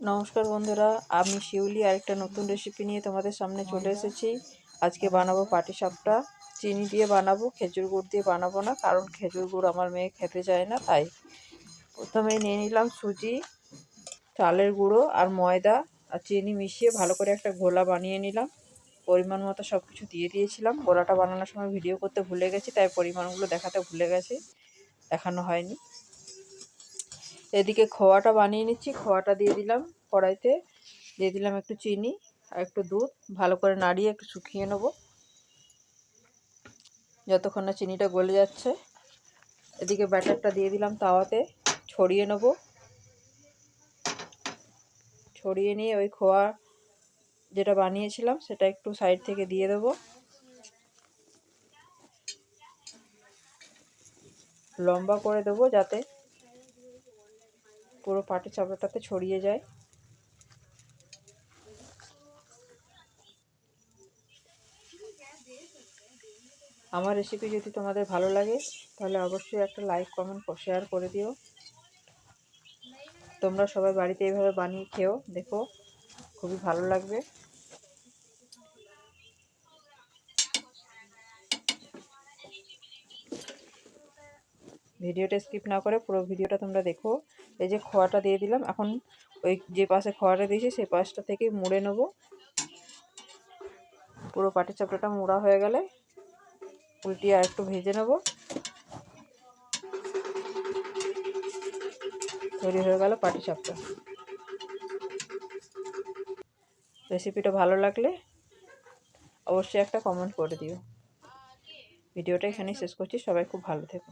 নমস্কার বন্ধুরা আমি শিউলি আরেকটা নতুন রেসিপি নিয়ে তোমাদের সামনে চলে এসেছি। আজকে বানাবো পাটি সাপটা চিনি দিয়ে বানাবো খেজুর গুড় দিয়ে বানাবো না কারণ খেজুর গুড় আমার মেয়ে খেতে চায় না তাই। প্রথমে নিয়ে নিলাম সুজি চালের গুঁড়ো আর ময়দা আর চিনি মিশিয়ে ভালো করে একটা ঘোলা বানিয়ে নিলাম। পরিমাণ মতো সব কিছু দিয়ে দিয়েছিলাম। গোলাটা বানানোর সময় ভিডিও করতে ভুলে গেছি তাই পরিমাণগুলো দেখাতে ভুলে গেছি দেখানো হয়নি। এদিকে খোয়াটা বানিয়ে নিচ্ছি। খোয়াটা দিয়ে দিলাম কড়াইতে। দিয়ে দিলাম একটু চিনি আর একটু দুধ। ভালো করে নাড়িয়ে একটু শুকিয়ে নেব। যতক্ষণ না চিনিটা গলে যাচ্ছে। এদিকে ব্যাটারটা দিয়ে দিলাম তাওয়াতে। ছড়িয়ে নেব। ছড়িয়ে নিয়ে ওই খোয়া যেটা বানিয়েছিলাম সেটা একটু সাইড থেকে দিয়ে দেব। লম্বা করে দেবো যাতে পুরো পাটি চাপড়াটাতে ছড়িয়ে যায়। আমার রেসিপি যদি তোমাদের ভালো লাগে, তাহলে অবশ্যই একটা লাইক কমেন্ট শেয়ার করে দিও। তোমরা সবাই বাড়িতে এইভাবে বানিয়ে খেও, দেখো, খুবই ভালো লাগবে। ভিডিওটা স্কিপ না করে পুরো ভিডিওটা তোমরা দেখো। এই যে খোয়াটা দিয়ে দিলাম। এখন ওই যে পাশে খোয়াটা দিয়েছি, সেই পাশটা থেকে মুড়ে নেব। পুরো পাটি চাপড়াটা মোড়া হয়ে গেলে উল্টিয়ে আর একটু ভেজে নেব। তৈরি হয়ে গেল পাটি চাপটা রেসিপিটা ভালো লাগলে অবশ্যই একটা কমেন্ট করে দিও। ভিডিওটা এখানেই শেষ করছি। সবাই খুব ভালো থেকো।